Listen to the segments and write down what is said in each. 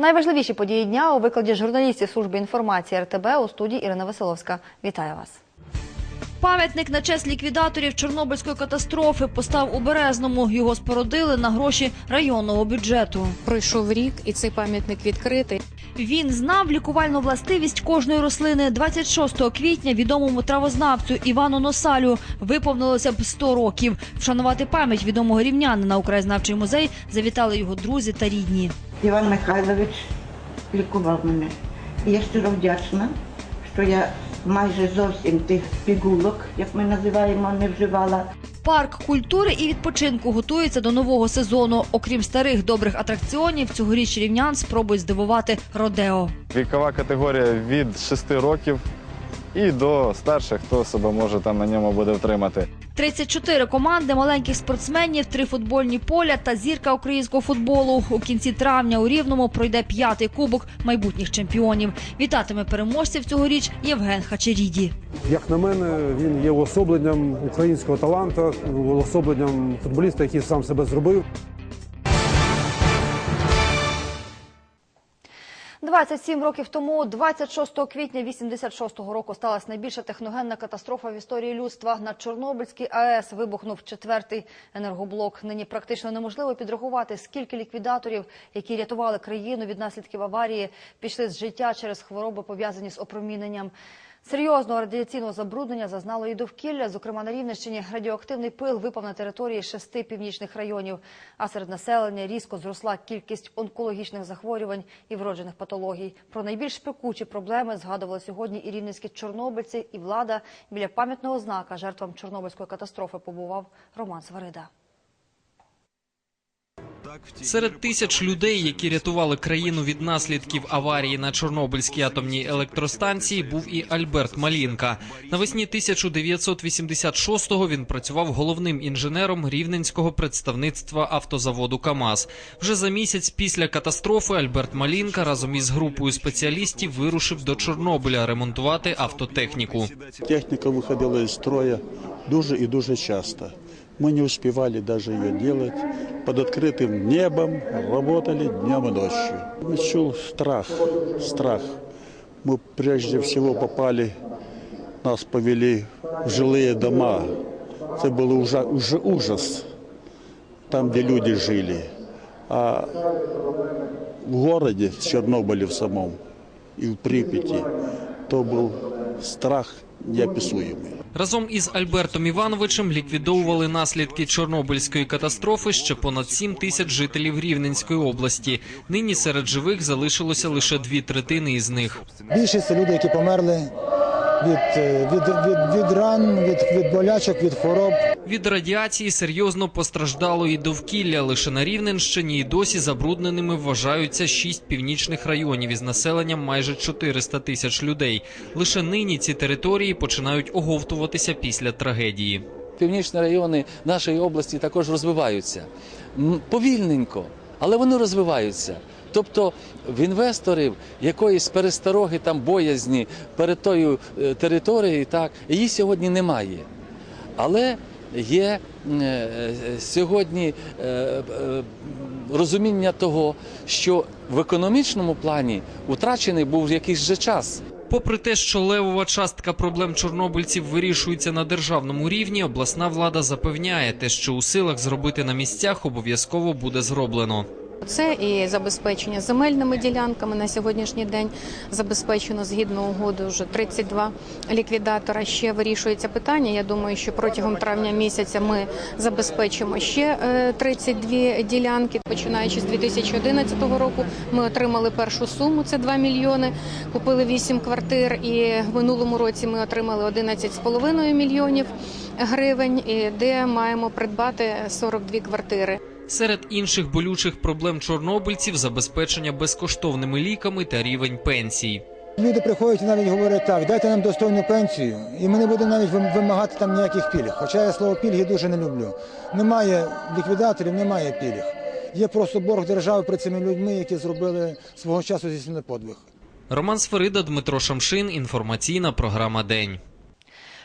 Найважливіші події дня у викладі журналістів служби інформації РТБ у студії Ірина Василовська. Вітаю вас. Пам'ятник на честь ліквідаторів Чорнобильської катастрофи постав у Березному. Його спорудили на гроші районного бюджету. Пройшов рік, і цей пам'ятник відкритий. Він знав лікувальну властивість кожної рослини. 26 квітня відомому травознавцю Івану Носалю виповнилося б 100 років. Вшанувати пам'ять відомого рівнянина у краєзнавчий музей завітали його друзі та рідні. Іван Михайлович лікував мене. І я щиро вдячна, що я майже зовсім тих пігулок, як ми називаємо, не вживала. Парк культури і відпочинку готується до нового сезону. Окрім старих добрих атракціонів, цьогоріч рівнян спробують здивувати Родео. Вікова категорія від 6 років і до старших, хто себе може там на ньому буде втримати. 34 команди маленьких спортсменів, три футбольні поля та зірка українського футболу. У кінці травня у Рівному пройде п'ятий кубок майбутніх чемпіонів. Вітатиме переможців цьогоріч Євген Хачеріді. Як на мене, він є уособленням українського таланту, уособленням футболіста, який сам себе зробив. 27 років тому, 26 квітня 86-го року, сталася найбільша техногенна катастрофа в історії людства. На Чорнобильській АЕС вибухнув четвертий енергоблок. Нині практично неможливо підрахувати, скільки ліквідаторів, які рятували країну від наслідків аварії, пішли з життя через хвороби, пов'язані з опроміненням. Серйозного радіаційного забруднення зазнало і довкілля. Зокрема, на Рівненщині радіоактивний пил випав на території шести північних районів. А серед населення різко зросла кількість онкологічних захворювань і вроджених патологій. Про найбільш пекучі проблеми згадували сьогодні і рівненські чорнобильці, і влада біля пам'ятного знака жертвам Чорнобильської катастрофи побував Роман Сварида. Серед тисяч людей, які рятували країну від наслідків аварії на Чорнобильській атомній електростанції, був і Альберт Малінка. Навесні 1986-го він працював головним інженером рівненського представництва автозаводу КАМАЗ. Вже за місяць після катастрофи Альберт Малінка разом із групою спеціалістів вирушив до Чорнобиля ремонтувати автотехніку. Техника выходила из строя дуже и дуже часто. Мы не успевали даже ее делать Под открытым небом работали днем и ночью. Чул страх, страх. Мы прежде всего попали, нас повели в жилые дома. Это был ужа, уже ужас, там, где люди жили. А в городе, в Чернобыле в самом и в Припяти, то был страх неописуемый. Разом із Альбертом Івановичем ліквідовували наслідки Чорнобильської катастрофи ще понад 7 тисяч жителів Рівненської області. Нині серед живих залишилося лише дві третини із них. Більшість це люди, які померли від, е, від, від, від ран, від, від болячок, від хвороб. Від радіації серйозно постраждало і довкілля. Лише на Рівненщині і досі забрудненими вважаються шість північних районів із населенням майже 400 тисяч людей. Лише нині ці території починають оговтуватися після трагедії. Північні райони нашої області також розвиваються повільненько, але вони розвиваються. Тобто в інвесторів якоїсь перестороги там боязні перед тою е, територією, так її сьогодні немає. Але є е, е, сьогодні розуміння того, що в економічному плані утрачений був якийсь же час. Попри те, що левова частка проблем чорнобильців вирішується на державному рівні, обласна влада запевняє, те, що у силах зробити на місцях, обов'язково буде зроблено. Це і забезпечення земельними ділянками на сьогоднішній день забезпечено згідно угоди вже 32 ліквідатора. Ще вирішується питання. Я думаю, що протягом травня місяця ми забезпечимо ще е, 32 ділянки. Починаючи з 2011 року, ми отримали першу суму. Це 2 мільйони. Купили 8 квартир. І в минулому році ми отримали 11,5 мільйонів гривень, де маємо придбати 42 квартири. Серед інших болючих проблем чорнобильців забезпечення безкоштовними ліками та рівень пенсій. Люди приходять і навіть говорять так, дайте нам достойну пенсію, і ми не будемо навіть вимагати там ніяких пільг. Хоча я слово пільги дуже не люблю. Немає ліквідаторів, немає пільг. Є просто борг держави перед цими людьми, які зробили свого часу здійснили подвиг. Роман Сферида, Дмитро Шамшин. Інформаційна програма День.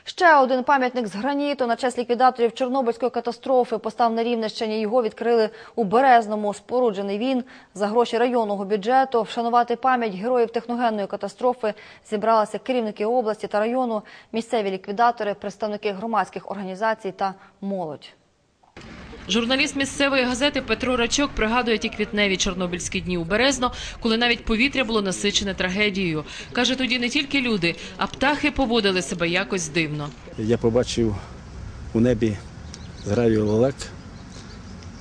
Ще один пам'ятник з граніту на честь ліквідаторів Чорнобильської катастрофи постав на Рівненщині. Його відкрили у Березному. Споруджений він за гроші районного бюджету. Вшанувати пам'ять героїв техногенної катастрофи зібралися керівники області та району, місцеві ліквідатори, представники громадських організацій та молодь. Журналіст місцевої газети Петро Рачок пригадує ті квітневі чорнобильські дні у Березно, коли навіть повітря було насичене трагедією. Каже, тоді не тільки люди, а птахи поводили себе якось дивно. Я побачив у небі зграю лелек,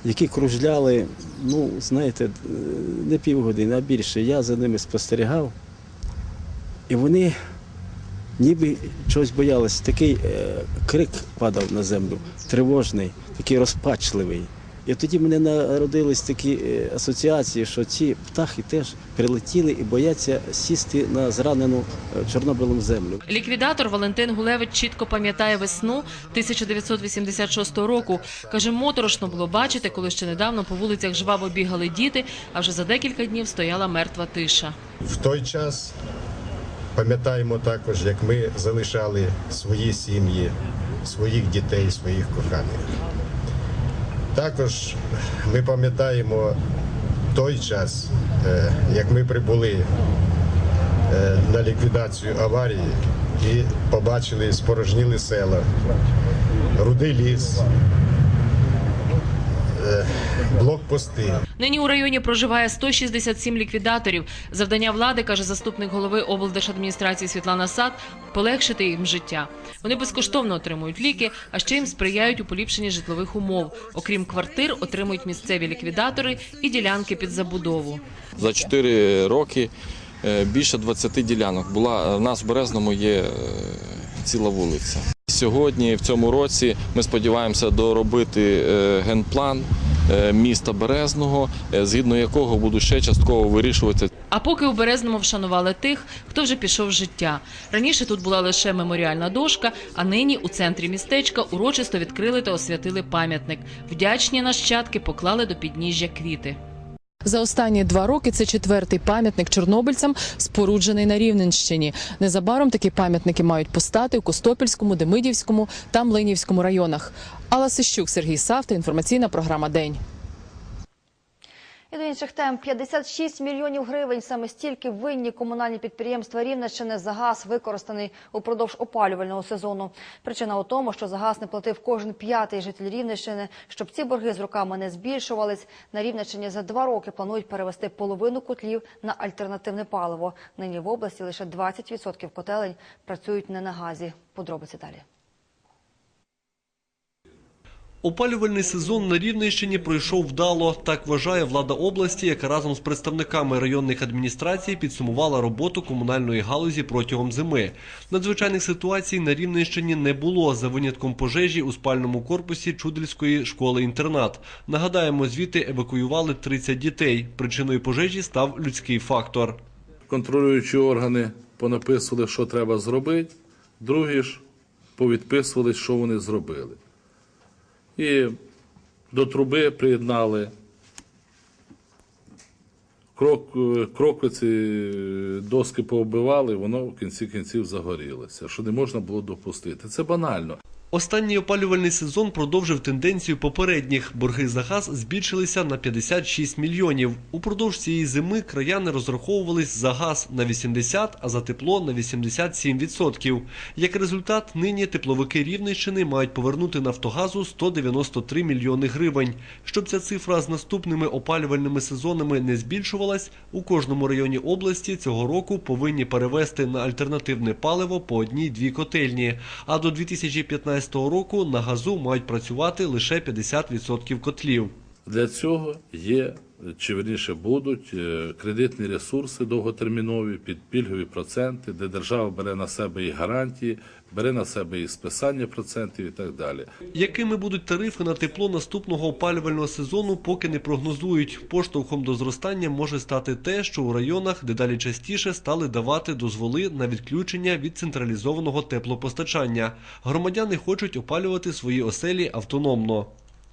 які кружляли, ну, знаєте, не півгодини, а більше. Я за ними спостерігав. І вони ніби чогось боялися. Такий е, крик падав на землю, тривожний, такий розпачливий. І тоді мене народились такі е, асоціації, що ці птахи теж прилетіли і бояться сісти на зранену е, Чорнобилем землю. Ліквідатор Валентин Гулевич чітко пам'ятає весну 1986 року. Каже, моторошно було бачити, коли ще недавно по вулицях жваво бігали діти, а вже за декілька днів стояла мертва тиша. В той час пам'ятаємо також, як ми залишали свої сім'ї, своїх дітей, своїх коханих. Також ми пам'ятаємо той час, е, як ми прибули е, на ліквідацію аварії і побачили спорожніли села, рудий ліс, блокпости. Нині у районі проживає 167 ліквідаторів. Завдання влади, каже заступник голови облдержадміністрації Світлана Сад, полегшити їм життя. Вони безкоштовно отримують ліки, а ще їм сприяють у поліпшенні житлових умов. Окрім квартир, отримують місцеві ліквідатори і ділянки під забудову. За 4 роки е, більше 20 ділянок. Була в нас в Березному є е, ціла вулиця. Сьогодні, в цьому році, ми сподіваємося доробити е, генплан е, міста Березного, е, згідно якого будуть ще частково вирішуватися А поки у Березному вшанували тих, хто вже пішов з життя. Раніше тут була лише меморіальна дошка, а нині у центрі містечка урочисто відкрили та освятили пам'ятник. Вдячні нащадки поклали до підніжжя квіти. За останні два роки це четвертий пам'ятник чорнобильцям, споруджений на Рівненщині. Незабаром такі пам'ятники мають постати у Костопільському, Демидівському та Млинівському районах. Алла Сищук, Сергій Савта, інформаційна програма День. І до інших тем 56 мільйонів гривень. Саме стільки винні комунальні підприємства Рівненщини за газ використаний упродовж опалювального сезону. Причина у тому, що за газ не платив кожен п'ятий житель Рівненщини. Щоб ці борги з роками не збільшувались, на Рівненщині за два роки планують перевести половину котлів на альтернативне паливо. Нині в області лише 20% котелень працюють не на газі. Подробиці далі. Опалювальний сезон на Рівненщині пройшов вдало. Так вважає влада області, яка разом з представниками районних адміністрацій підсумувала роботу комунальної галузі протягом зими. Надзвичайних ситуацій на Рівненщині не було за винятком пожежі у спальному корпусі Чудельської школи-інтернат. Нагадаємо, звідти евакуювали 30 дітей. Причиною пожежі став людський фактор. контролюючі органи понаписували, що треба зробити, другі ж повідписували, що вони зробили. І до труби приєднали крок, кроквиці, доски повбивали, воно в кінці кінців загорілося, що не можна було допустити. Це банально. Останній опалювальний сезон продовжив тенденцію попередніх. Борги за газ збільшилися на 56 мільйонів. Упродовж цієї зими краяни розраховувались за газ на 80, а за тепло на 87%. Як результат, нині тепловики Рівненщини мають повернути Нафтогазу 193 мільйони гривень. Щоб ця цифра з наступними опалювальними сезонами не збільшувалась, у кожному районі області цього року повинні перевести на альтернативне паливо по одній-дві котельні. А до 2015 року на газу мають працювати лише 50% котлів. Для цього є, чи верніше будуть, е, кредитні ресурси довготермінові під пільгові проценти, де держава бере на себе і гарантії, бере на себе і списання процентів і так далі. Якими будуть тарифи на тепло наступного опалювального сезону, поки не прогнозують. Поштовхом до зростання може стати те, що у районах дедалі частіше стали давати дозволи на відключення від централізованого теплопостачання. Громадяни хочуть опалювати свої оселі автономно.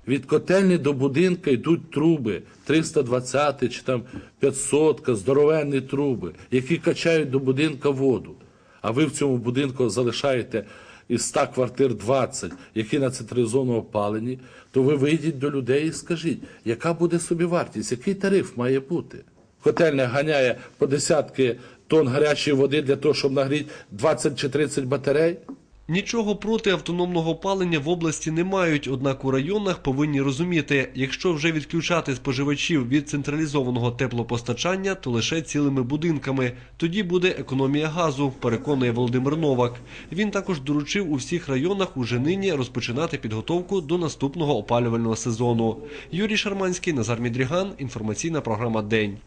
Від котельні до будинка йдуть труби 320 чи там 500, здоровенні труби, які качають до будинка воду. А ви в цьому будинку залишаєте із 100 квартир 20, які на централізованому опаленні, то ви вийдіть до людей і скажіть, яка буде собівартість, який тариф має бути. Котельня ганяє по десятки тонн гарячої води для того, щоб нагріти 20 чи 30 батарей. Нічого проти автономного опалення в області не мають, однак у районах повинні розуміти, якщо вже відключати споживачів від централізованого теплопостачання, то лише цілими будинками. Тоді буде економія газу, переконує Володимир Новак. Він також доручив у всіх районах уже нині розпочинати підготовку до наступного опалювального сезону. Юрій Шарманський, Назар Мідріган. Інформаційна програма День.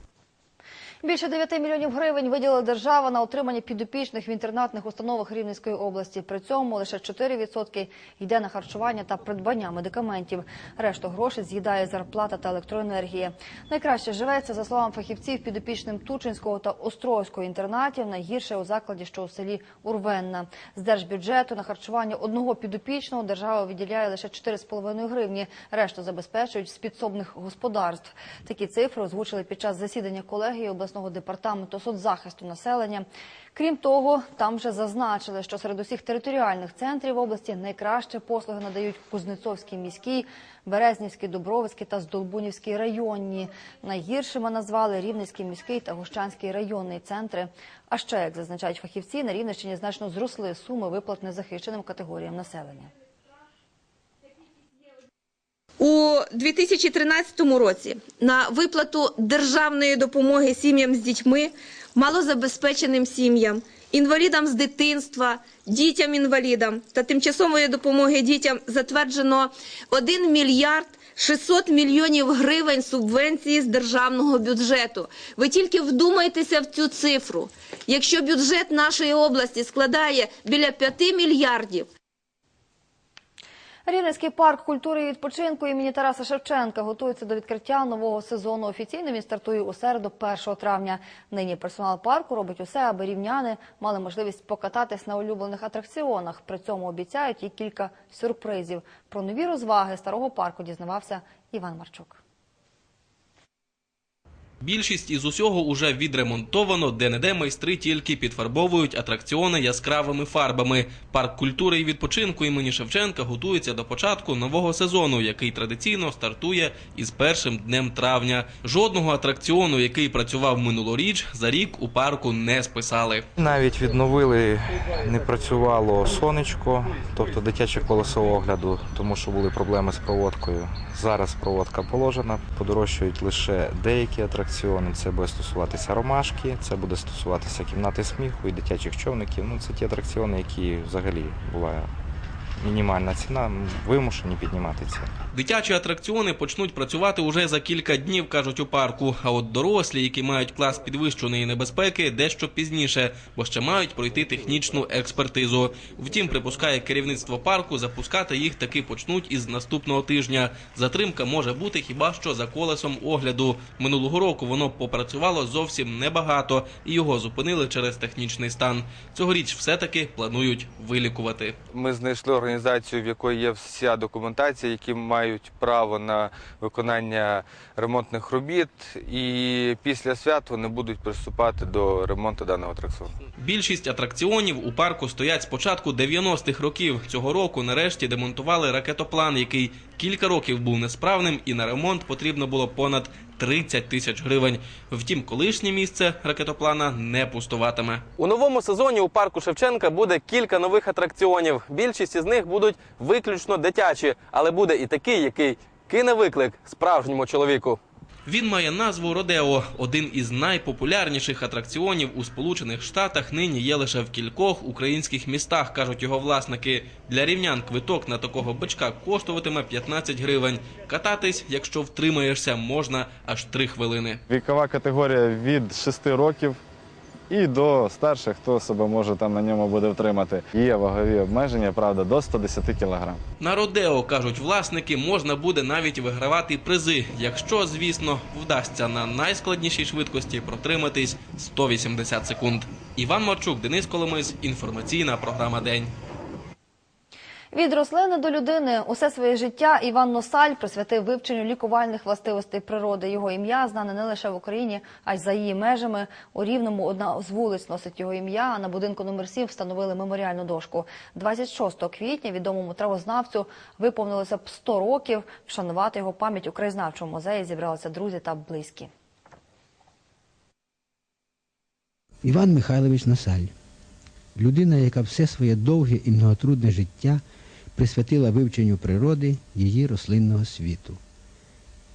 Більше 9 мільйонів гривень виділила держава на отримання підопічних в інтернатних установах Рівненської області. При цьому лише 4% йде на харчування та придбання медикаментів. Решту грошей з'їдає зарплата та електроенергія. Найкраще живеться, за словами фахівців, підопічним Тучинського та Острозького інтернатів. Найгірше у закладі, що у селі Урвенна. З держбюджету на харчування одного підопічного держава виділяє лише 4,5 гривні. Решту забезпечують з підсобних господарств. Такі цифри озвучили під час засідання колегії обласного департаменту соцзахисту населення. Крім того, там вже зазначили, що серед усіх територіальних центрів області найкраще послуги надають Кузнецовський міський, Березнівський, Дубровицький та Здолбунівський районні. Найгіршими назвали Рівненський міський та Гощанський районний центри. А ще, як зазначають фахівці, на Рівненщині значно зросли суми виплат незахищеним категоріям населення. У 2013 році на виплату державної допомоги сім'ям з дітьми, малозабезпеченим сім'ям, інвалідам з дитинства, дітям-інвалідам та тимчасової допомоги дітям затверджено 1 мільярд 600 мільйонів гривень субвенції з державного бюджету. Ви тільки вдумайтеся в цю цифру. Якщо бюджет нашої області складає біля 5 мільярдів, Рівненський парк культури і відпочинку імені Тараса Шевченка готується до відкриття нового сезону. Офіційно він стартує у середу, 1 травня. Нині персонал парку робить усе, аби рівняни мали можливість покататись на улюблених атракціонах. При цьому обіцяють і кілька сюрпризів. Про нові розваги старого парку дізнавався Іван Марчук. Більшість із усього уже відремонтовано, де-не-де майстри тільки підфарбовують атракціони яскравими фарбами. Парк культури і відпочинку імені Шевченка готується до початку нового сезону, який традиційно стартує із першим днем травня. Жодного атракціону, який працював минулоріч, за рік у парку не списали. Навіть відновили, не працювало сонечко, тобто дитяче колесо огляду, тому що були проблеми з проводкою. Зараз проводка положена, подорожчують лише деякі атракціони. Це буде стосуватися ромашки, це буде стосуватися кімнати сміху і дитячих човників. Ну, це ті атракціони, які взагалі була мінімальна ціна, вимушені піднімати ціну. Дитячі атракціони почнуть працювати уже за кілька днів, кажуть у парку. А от дорослі, які мають клас підвищеної небезпеки, дещо пізніше, бо ще мають пройти технічну експертизу. Втім, припускає керівництво парку, запускати їх таки почнуть із наступного тижня. Затримка може бути хіба що за колесом огляду. Минулого року воно попрацювало зовсім небагато, і його зупинили через технічний стан. Цьогоріч все-таки планують вилікувати. Ми знайшли організацію, в якої є вся документація, які мають право на виконання ремонтних робіт, і після свят вони будуть приступати до ремонту даного атракціону. Більшість атракціонів у парку стоять з початку 90-х років. Цього року нарешті демонтували ракетоплан, який кілька років був несправним, і на ремонт потрібно було понад 30 тисяч гривень. Втім, колишнє місце ракетоплана не пустуватиме. У новому сезоні у парку Шевченка буде кілька нових атракціонів. Більшість із них будуть виключно дитячі, але буде і такий, який кине виклик справжньому чоловіку. Він має назву Родео. Один із найпопулярніших атракціонів у Сполучених Штатах нині є лише в кількох українських містах, кажуть його власники. Для рівнян квиток на такого бичка коштуватиме 15 гривень. Кататись, якщо втримаєшся, можна аж 3 хвилини. Вікова категорія від 6 років і до старших, хто себе може там на ньому буде втримати. Є вагові обмеження, правда, до 110 кг. На Родео, кажуть власники, можна буде навіть вигравати призи, якщо, звісно, вдасться на найскладнішій швидкості протриматись 180 секунд. Іван Марчук, Денис Коломис, інформаційна програма День. Від рослини до людини усе своє життя Іван Носаль присвятив вивченню лікувальних властивостей природи. Його ім'я знане не лише в Україні, а й за її межами. У Рівному одна з вулиць носить його ім'я. А на будинку номер 7 встановили меморіальну дошку. 26 квітня відомому травознавцю виповнилося б 100 років. Вшанувати його пам'ять у краєзнавчому музеї зібралися друзі та близькі. Іван Михайлович Насаль. Людина, яка все своє довге і многотрудне життя присвятила вивченню природи її рослинного світу.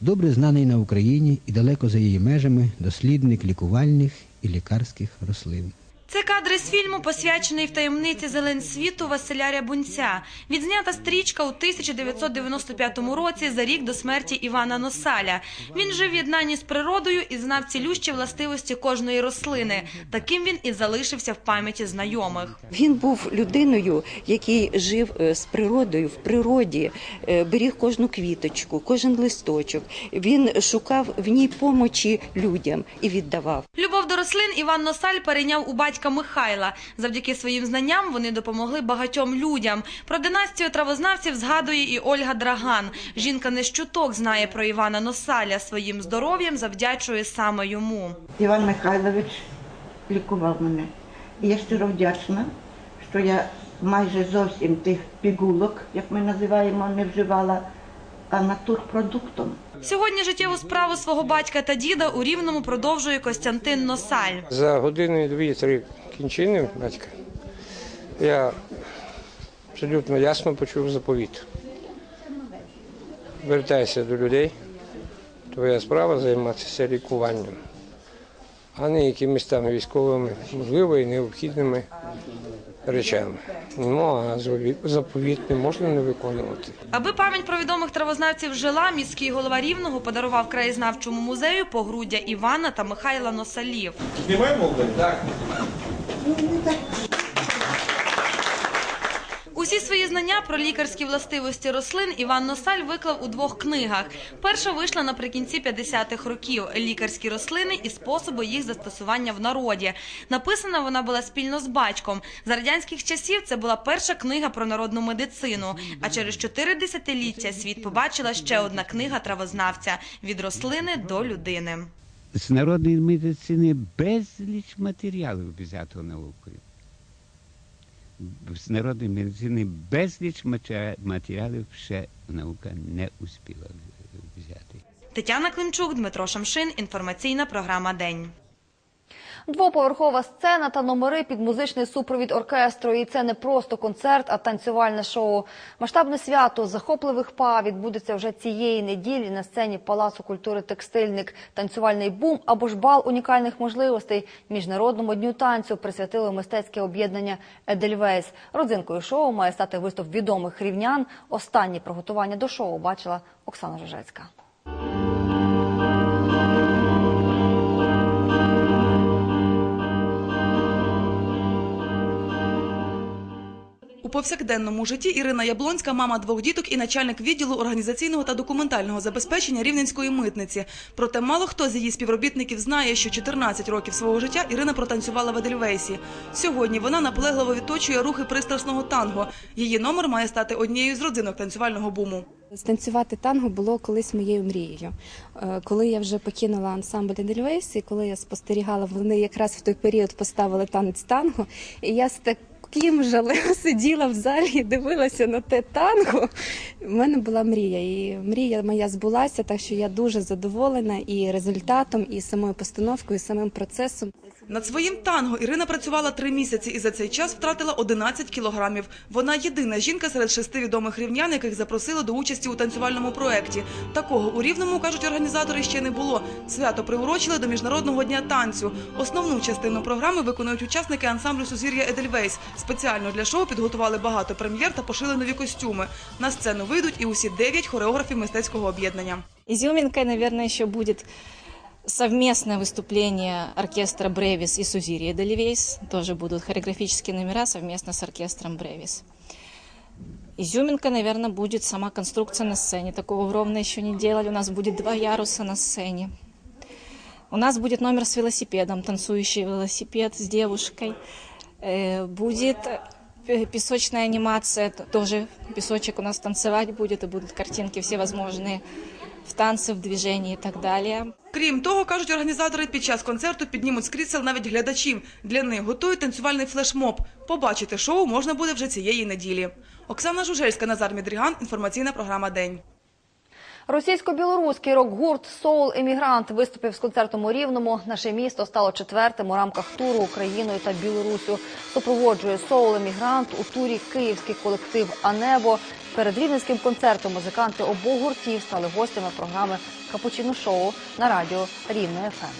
Добре знаний на Україні і далеко за її межами дослідник лікувальних і лікарських рослин. Це кадри з фільму, посвячений в таємниці зелень світу Василя Рябунця. Відзнята стрічка у 1995 році за рік до смерті Івана Носаля. Він жив в єднанні з природою і знав цілющі властивості кожної рослини. Таким він і залишився в пам'яті знайомих. Він був людиною, який жив е, з природою в природі, е, беріг кожну квіточку, кожен листочок. Він шукав в ній помочі людям і віддавав. Любов до рослин Іван Носаль перейняв у батька Михайла. Завдяки своїм знанням вони допомогли багатьом людям. Про династію травознавців згадує і Ольга Драган. Жінка не щуток знає про Івана Носаля. Своїм здоров'ям завдячує саме йому. Іван Михайлович лікував мене. Я щиро вдячна, що я майже зовсім тих пігулок, як ми називаємо, не вживала, а натурпродуктом. Сьогодні життєву справу свого батька та діда у Рівному продовжує Костянтин Носаль. За години дві-три кінчини батька я абсолютно ясно почув заповіт. Вертайся до людей, твоя справа займатися лікуванням, а не якимись там військовими, можливо, і необхідними речами. Ну а заповіт не можна не виконувати. Аби пам'ять про відомих травознавців жила, міський голова Рівного подарував краєзнавчому музею погруддя Івана та Михайла Носалів. Знімаємо Так. Усі свої знання про лікарські властивості рослин Іван Носаль виклав у двох книгах. Перша вийшла наприкінці 50-х років «Лікарські рослини і способи їх застосування в народі». Написана вона була спільно з батьком. За радянських часів це була перша книга про народну медицину. А через чотири десятиліття світ побачила ще одна книга травознавця «Від рослини до людини». З народної медицини безліч матеріалів взято наукою. З народної медицини безліч матері- матеріалів ще наука не успіла взяти. Тетяна Климчук, Дмитро Шамшин. Інформаційна програма «День». Двоповерхова сцена та номери під музичний супровід оркестру. І це не просто концерт, а танцювальне шоу. Масштабне свято захопливих па відбудеться вже цієї неділі на сцені Палацу культури Текстильник. Танцювальний бум або ж бал унікальних можливостей міжнародному дню танцю присвятили мистецьке об'єднання Едельвейс. Родзинкою шоу має стати виступ відомих рівнян. Останні приготування до шоу бачила Оксана Жужецька. У повсякденному житті Ірина Яблонська, мама двох діток і начальник відділу організаційного та документального забезпечення рівненської митниці. Проте мало хто з її співробітників знає, що 14 років свого життя Ірина протанцювала в Едельвейсі. Сьогодні вона наполегливо відточує рухи пристрасного танго. Її номер має стати однією з родзинок танцювального буму. Станцювати танго було колись моєю мрією. Е, Коли я вже покинула ансамбль Едельвейс, і коли я спостерігала, вони якраз в той період поставили танець танго, і я з таким жалем сиділа в залі і дивилася на те танго. У мене була мрія, і мрія моя збулася, так що я дуже задоволена і результатом, і самою постановкою, і самим процесом. Над своїм танго Ірина працювала три місяці і за цей час втратила 11 кілограмів. Вона єдина жінка серед шести відомих рівнян, яких запросили до участі у танцювальному проєкті. Такого у Рівному, кажуть організатори, ще не було. Свято приурочили до Міжнародного дня танцю. Основну частину програми виконують учасники ансамблю «Сузір'я Едельвейс». Спеціально для шоу підготували багато прем'єр та пошили нові костюми. На сцену вийдуть і усі дев'ять хореографів мистецького об'єднання. Изюминкой, наверное, еще будет совместное выступление оркестра Бревис и Сузирия Дельвейс. Тоже будут хореографические номера совместно с оркестром Бревис. Изюминка, наверное, будет сама конструкция на сцене. Такого ровно еще не делали. У нас будет два яруса на сцене. У нас будет номер с велосипедом, танцующий велосипед с девушкой. Э, Будет пе- песочная анимация, тоже песочек у нас танцевать будет, и будут картинки всевозможные в танце, в движении и так далее. Крім того, кажуть організатори, під час концерту піднімуть з крісел навіть глядачів. Для них готують танцювальний флешмоб. Побачити шоу можна буде вже цієї неділі. Оксана Жужельська, Назар Мідріган. Інформаційна програма День. Російсько-білоруський рок-гурт Соул Емігрант виступив з концертом у Рівному. Наше місто стало четвертим у рамках туру Україною та Білоруссю. Супроводжує Соул Емігрант у турі київський колектив Анебо. Перед рівненським концертом музиканти обох гуртів стали гостями програми Капучино Шоу на радіо Рівне ФМ.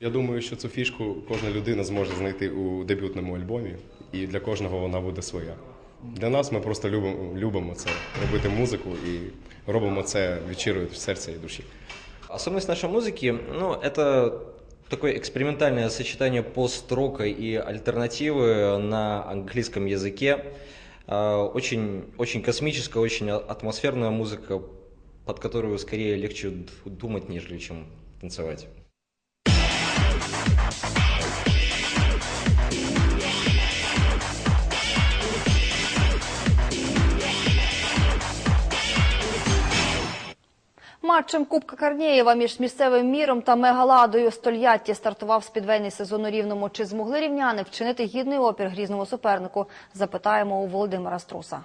Я думаю, що цю фішку кожна людина зможе знайти у дебютному альбомі, і для кожного вона буде своя. Для нас ми просто любимо, любимо це робити музику і робимо це від щирої серця і душі. Особенность нашей музыки, ну, это такое экспериментальное сочетание пост-рока и альтернативы на английском языке. А, Очень, очень космическая, очень а- атмосферная музыка, под которую скорее легче д- думать, нежели чем танцевать. Матчем Кубка Карнієва між місцевим міром та мегаладою Стольятті стартував спідвейний сезон у Рівному. Чи змогли рівняни вчинити гідний опір грізному супернику? Запитаємо у Володимира Струса.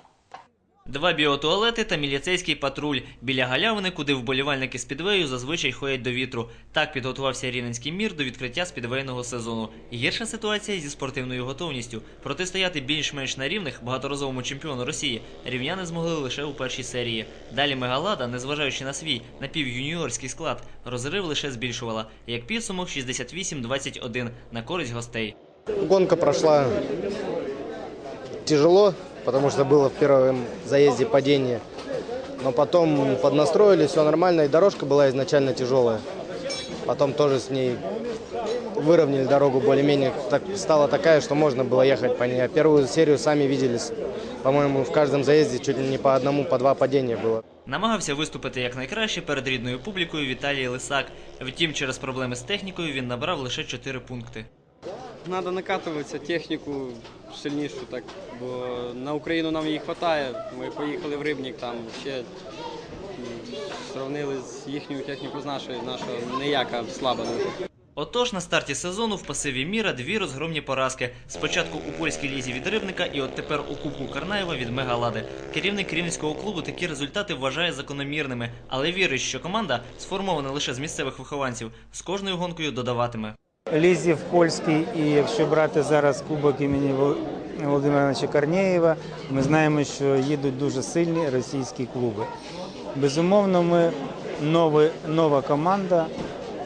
Два біотуалети та міліцейський патруль біля галявини, куди вболівальники спідвею зазвичай ходять до вітру. Так підготувався рівненський мір до відкриття спідвейного сезону. Гірша ситуація зі спортивною готовністю. Протистояти більш-менш на рівних багаторазовому чемпіону Росії рівняни змогли лише у першій серії. Далі Мегалада, незважаючи на свій напівюніорський склад, розрив лише збільшувала. Як підсумок 68-21 на користь гостей. Гонка прошла тяжело, потому что было в первом заезде падение. Но потом поднастроились, все нормально, и дорожка была изначально тяжелая. Потом тоже с ней выровняли дорогу более-менее. Так, стала такая, что можно было ехать по ней. А первую серию сами видели, с- по-моему, в каждом заезде чуть ли не по одному, по два падения было. Намагався виступити якнайкраще перед рідною публікою Віталій Лисак. Втім, через проблеми з технікою він набрав лише 4 пункти. Надо накатуватися техніку сильнішу, так, бо на Україну нам її вистачає. Ми поїхали в Рибнік, там ще сравнили з їхньою техніку з нашою, наша ніяка слаба дуже. Отож, на старті сезону в пасиві Міра дві розгромні поразки. Спочатку у польській лізі від Рибника і от тепер у Кубку Карнаєва від Мегалади. Керівник рівненського клубу такі результати вважає закономірними, але вірить, що команда, сформована лише з місцевих вихованців, з кожною гонкою додаватиме. Лізі в польській, і якщо брати зараз кубок імені Вол- Володимира Івановича Корнєєва, ми знаємо, що їдуть дуже сильні російські клуби. Безумовно, ми нові, нова команда,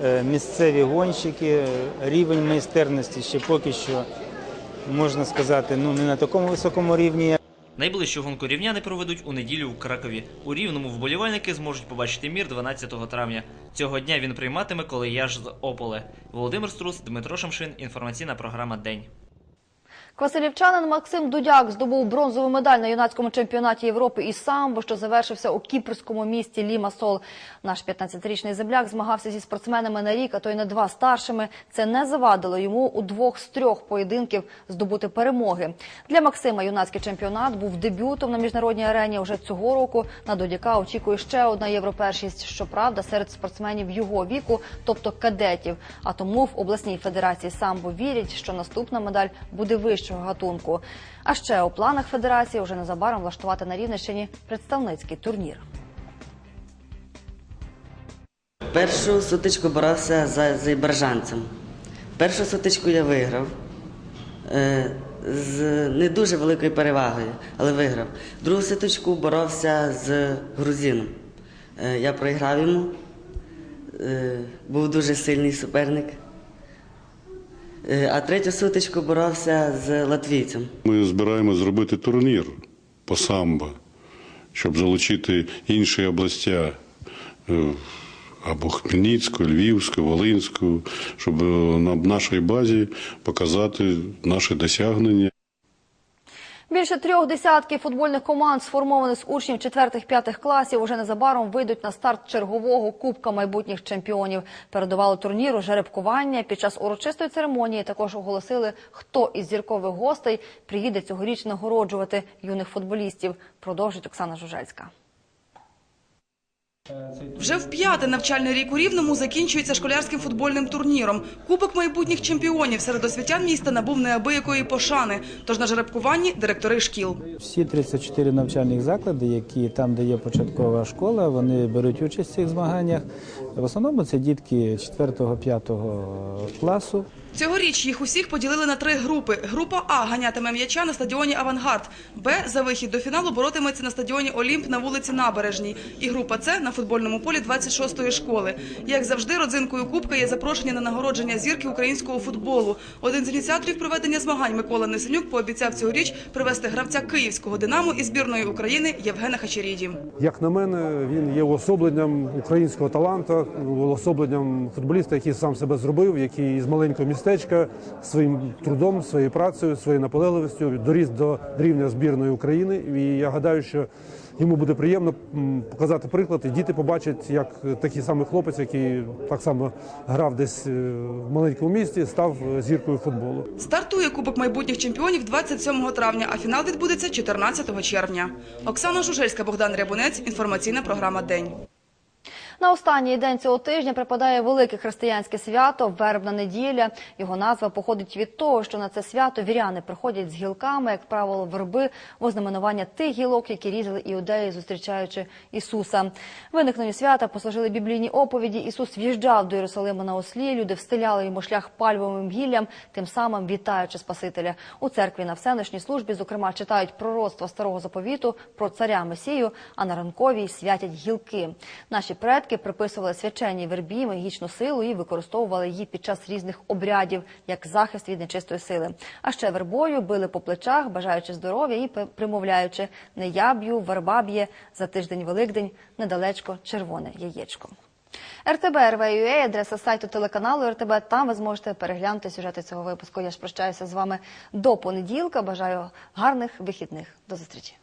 е, місцеві гонщики, рівень майстерності ще поки що можна сказати, ну не на такому високому рівні. Найближчу гонку рівняни проведуть у неділю у Кракові. У Рівному вболівальники зможуть побачити мір 12 травня. Цього дня він прийматиме колеяж з Ополе. Володимир Струс, Дмитро Шамшин. Інформаційна програма День. Квасилівчанин Максим Дудяк здобув бронзову медаль на юнацькому чемпіонаті Європи із самбо, що завершився у кіпрському місті Лімасол. Наш 15-річний земляк змагався зі спортсменами на рік, а то й на два старшими. Це не завадило йому у двох з трьох поєдинків здобути перемоги. Для Максима юнацький чемпіонат був дебютом на міжнародній арені. Уже цього року на Дудяка очікує ще одна європершість. Щоправда, серед спортсменів його віку, тобто кадетів. А тому в обласній федерації самбо вірять, що наступна медаль буде вищого гатунку. А ще у планах федерації вже незабаром влаштувати на Рівненщині представницький турнір. Першу сутичку боровся з азербайджанцем. Першу сутичку я виграв е, з не дуже великою перевагою, але виграв. Другу сутичку боровся з грузином. Е, я проіграв йому. Е, був дуже сильний суперник. Е, а третю сутичку боровся з латвійцем. Ми збираємося зробити турнір по самбо, щоб залучити інші області е, або Хмельницьку, Львівську, Волинську, щоб е, на нашій базі показати наші досягнення. Більше трьох десятків футбольних команд, сформованих з учнів 4-5 класів, уже незабаром вийдуть на старт чергового Кубка майбутніх чемпіонів. Передували турніру жеребкування. Під час урочистої церемонії також оголосили, хто із зіркових гостей приїде цьогоріч нагороджувати юних футболістів. Продовжить Оксана Жужельська. Вже в п'ятий навчальний рік у Рівному закінчується школярським футбольним турніром. Кубок майбутніх чемпіонів серед освітян міста набув неабиякої пошани. Тож на жеребкуванні директори шкіл. Всі 34 навчальних заклади, які там, де є початкова школа, вони беруть участь в цих змаганнях. В основному це дітки 4-5 класу. Цьогоріч їх усіх поділили на три групи. Група А ганятиме м'яча на стадіоні Авангард. Б за вихід до фіналу боротиметься на стадіоні Олімп на вулиці Набережній. І група С на футбольному полі 26-ї школи. Як завжди, родзинкою Кубка є запрошення на нагородження зірки українського футболу. Один з ініціаторів проведення змагань Микола Несенюк пообіцяв цьогоріч привести гравця київського динамо із збірної України Євгена Хачеріді. Як на мене, він є уособленням українського таланту, уособленням футболіста, який сам себе зробив, який з маленького містечка своїм трудом, своєю працею, своєю наполегливістю доріс до рівня збірної України. І я гадаю, що йому буде приємно показати приклад, і діти побачать, як такий самий хлопець, який так само грав десь е, в маленькому місті, став зіркою футболу. Стартує Кубок майбутніх чемпіонів 27 травня, а фінал відбудеться 14 червня. Оксана Жужельська, Богдан Рябунець. Інформаційна програма День. На останній день цього тижня припадає велике християнське свято Вербна неділя. Його назва походить від того, що на це свято віряни приходять з гілками, як правило, верби в ознаменування тих гілок, які різали іудеї, зустрічаючи Ісуса. Виникненню свята послужили біблійні оповіді. Ісус в'їжджав до Єрусалима на ослі. Люди встиляли йому шлях пальмовим гіллям, тим самим вітаючи Спасителя. У церкві на всеночній службі, зокрема, читають пророцтва старого заповіту про царя Месію, а на ранковій святять гілки. Наші предки приписували свяченій вербі магічну силу і використовували її під час різних обрядів як захист від нечистої сили. А ще вербою били по плечах, бажаючи здоров'я і примовляючи не я б'ю, верба б'є за тиждень Великдень, недалечко червоне яєчко. РТБ РВ.ua, адреса сайту телеканалу РТБ. Там ви зможете переглянути сюжети цього випуску. Я ж прощаюся з вами до понеділка. Бажаю гарних вихідних. До зустрічі.